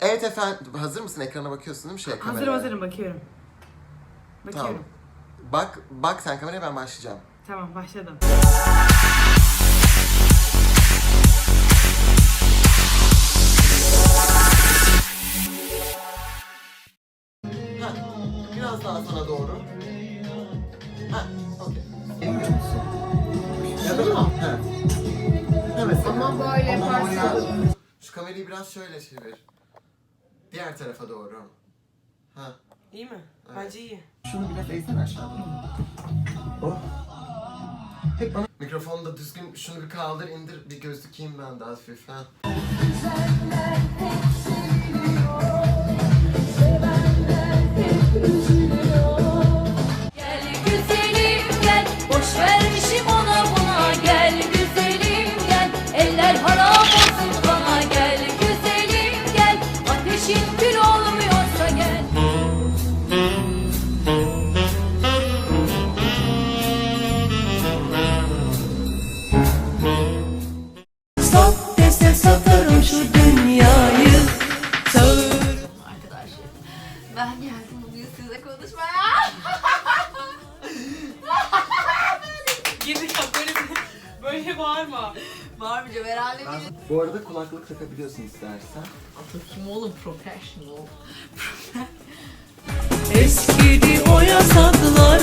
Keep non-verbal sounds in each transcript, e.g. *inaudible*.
Evet efendim. Hazır mısın? Ekrana bakıyorsun değil mi? Şey, Hazırım kameraya. hazırım bakıyorum. Tamam. Bakıyorum. Bak, bak sen kameraya ben başlayacağım. Tamam, başladım. Biraz daha sana doğru. Ha, okey. Ya da. Ha mesela. Ama böyle yaparsan. Şu kamerayı biraz şöyle çevir. Diğer tarafa doğru. Ha. İyi mi? Evet. Bence iyi. Şunu biraz eğsene aşağıdan. Oh. Hep bana... Mikrofonu da düzgün, şunu bir kaldır indir, bir gözükeyim ben de hafif ha. Gel Sat dese satarım şu dünyayı Arkadaşlar, ben geldim bugün size konuşmaya *laughs* Geri yap böyle böyle bağırma. Bağırmayacağım herhalde bir Bu arada kulaklık takabiliyorsun istersen. Kim oğlum professional Eskidi o yasaklar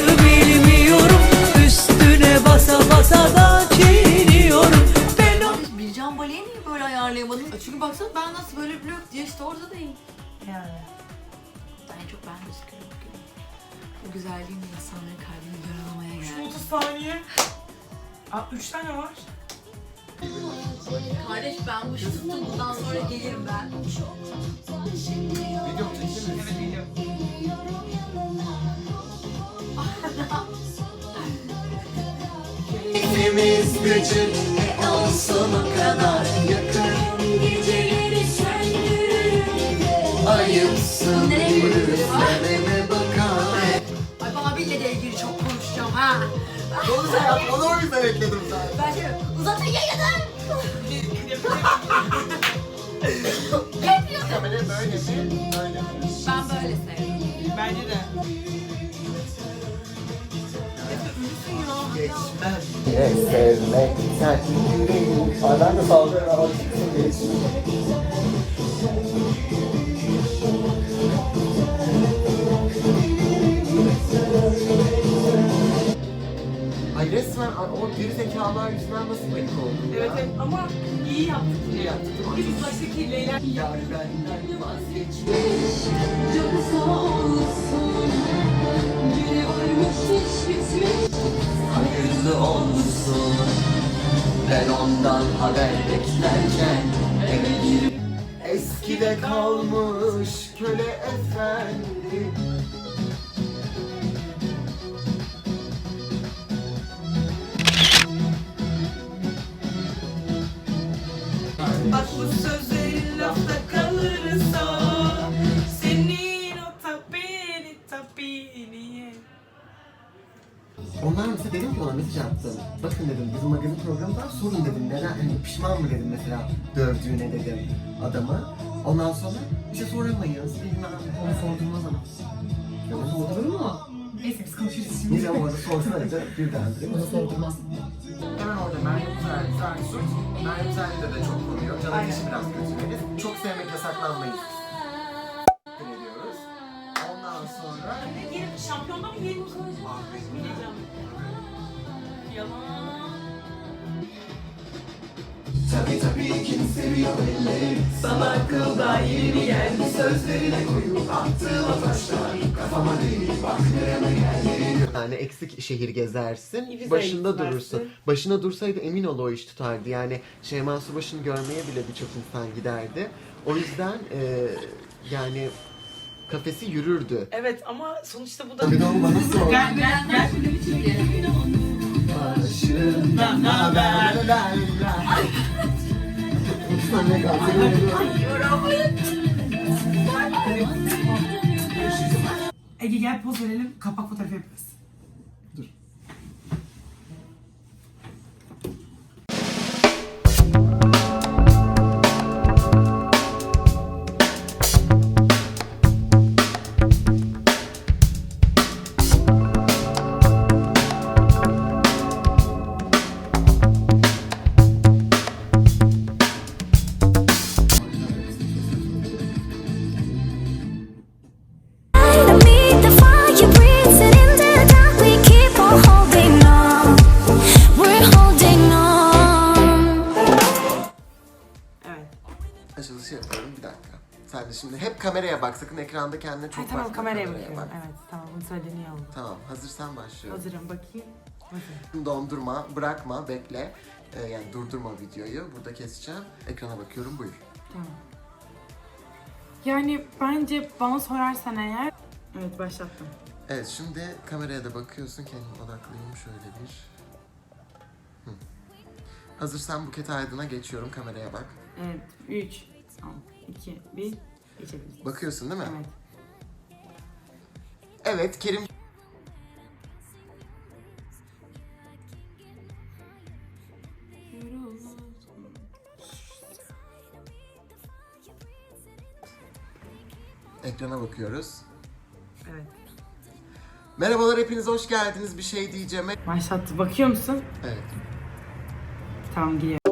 Çünkü baksana ben nasıl böyle blok diye işte orada değil Yani. En çok ben gözüküyorum bugün. Bu güzelliğimle insanların kalbini yaralamaya Şu geldim. 30 saniye. Aa, 3 tane var. Kardeş ben bu işi tuttum bundan sonra gelirim ben. Video mu çektin mi? Evet geliyor. Keyfimiz gücün olsun o kadar Onu sen yap, onu o yüzden ekledim zaten. Ben şey uzatın yayını. Kamera böyle mi? Böyle mi? Ben böyle seviyorum. Bence de. Geçmez diye sevmek sen yüreğim Ay ben de saldırıyorum ama geçsin Ay resmen o geri zekalar yüzünden nasıl panik oldum ya? Evet evet ama iyi yaptık. İyi yaptık? Biz baştaki Leyla Yar benden vazgeçme Canı sağ olsun. Günü varmış hiç bitmiş. Hayırlı olsun Ben ondan haber beklerken eve girip Eskide kalmış köle efendi Onlar mesela dedim ki ona mesaj attım. Bakın dedim bizim magazin programından sorun dedim. Neden hani pişman mı dedim mesela dövdüğüne dedim adamı. Ondan sonra bir şey soramayız. Bilmem onu sordurmaz ama. Ya onu sordurur mu? Neyse biz konuşuruz şimdi. Niye orada sorsaydı birden değil mi? Onu sordurmaz. Hemen orada Meryem Uzerli, Zersuç. Meryem Uzerli'de de çok konuyor. Canım Aynen. işi biraz götürmeliyiz. Çok sevmek yasaklanmayız. Yalan. Tabii tabii kim seviyor elleri Sana akılda yeni geldi Sözlerine koyup attığım o taşlar. Kafama değil bak nereme geldi Yani eksik şehir gezersin İbiza Başında gitmezsin. durursun. Başına dursaydı emin ol o iş tutardı. Yani Şeyma Subaşı'nı görmeye bile birçok insan giderdi. O yüzden e, yani kafesi yürürdü. Evet ama sonuçta bu da... Bir de o bana sor. Gel gel gel. Başından haber Sen ne kadar Ege gel poz verelim. Kapak fotoğrafı yapıyoruz. Kameraya bak. Sakın ekranda kendine çok Ay, tamam bakma, kameraya bakıyorum. bak. Evet tamam bunu söylediğin iyi oldu. Tamam hazırsan başlıyorum. Hazırım bakayım. Hazır. Dondurma, bırakma, bekle. Ee, yani durdurma videoyu. Burada keseceğim. Ekrana bakıyorum buyur. Tamam. Yani bence bana sorarsan eğer... Evet başlattım. Evet şimdi kameraya da bakıyorsun. Kendim odaklıyım şöyle bir. Hı. Hazırsan Buket Aydın'a geçiyorum. Kameraya bak. Evet 3, 2, 1, geçebiliriz. Bakıyorsun değil mi? Evet. Evet Kerim Ekrana bakıyoruz. Evet. Merhabalar hepiniz hoş geldiniz. Bir şey diyeceğim. Başlattı. Bakıyor musun? Evet. Tamam gidiyor.